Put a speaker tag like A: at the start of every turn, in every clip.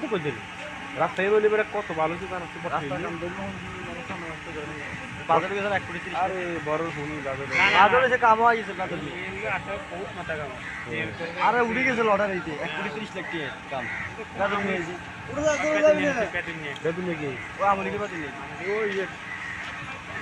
A: তো
B: করে দিলি রাস্তায় বলি বেড়া কত ভালো দোকান আছে
A: বাজারে গেছে এক
B: আরে বড় শুনি
A: বাজারে এক কোটি তিরিশ লাখ টিয়ে কাম। বাজারে নিয়ে গেছে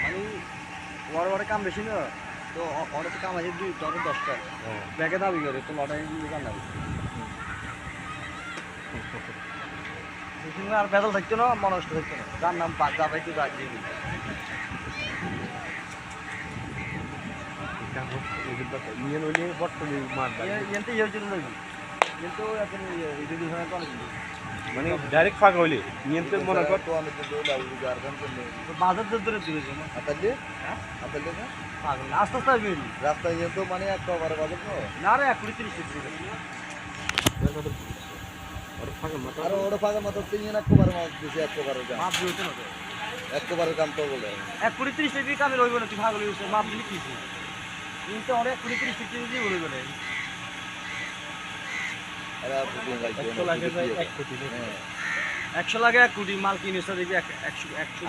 A: মানে বড় বড় কাম বেশি না তো অনেক কাম আছে দুই তখন দশটা ব্যাগে দাবি করে তো লটারি দোকান না আর বেদল থাকতো না মনষ্ট থাকতো না যার নাম পা যা পাইতো যা দিয়ে দিত।
B: ইয়ে নইলে বট্টলি মার দেয়।
A: এ- এনতে ইয়ে
B: মানে ডাইরেক্ট ফাঁকা হইলে নিয়ন্ত্রণ মনে কর।
C: তো আমি কিন্তু লাউলি গার্ডেন করলে।
A: তো বাজার তো দূরে দূরে ছিল
C: আতালে
A: হ্যাঁ?
C: আতালে না?
A: পাগল না। আস্তে আস্তে
C: রাস্তায় গিয়ে তো মানে একটা বারে বাজার তো।
A: না রে এক কুড়ি তিরিশ টাকা দিবে।
B: আর ফাঁকা মাথা
C: আর ওটা ফাঁকা মাত্র তিন একটা বারে মাছ দিছে একটা বারে দাম।
A: মাপ দিতে না তো।
C: একটা বারে দাম তো বলে।
A: এক কুড়ি তিরিশ টাকা কামে রইব না তুই পাগল হয়েছে মাপ দিলি কি কিন্তু অনেক কুড়ি তিরিশ টাকা দিয়ে রইব না।
B: একশো
C: হ্যাঁ।
A: একশো লাগে এক কোটি মাল কিনেছে দেখবি একশো একশো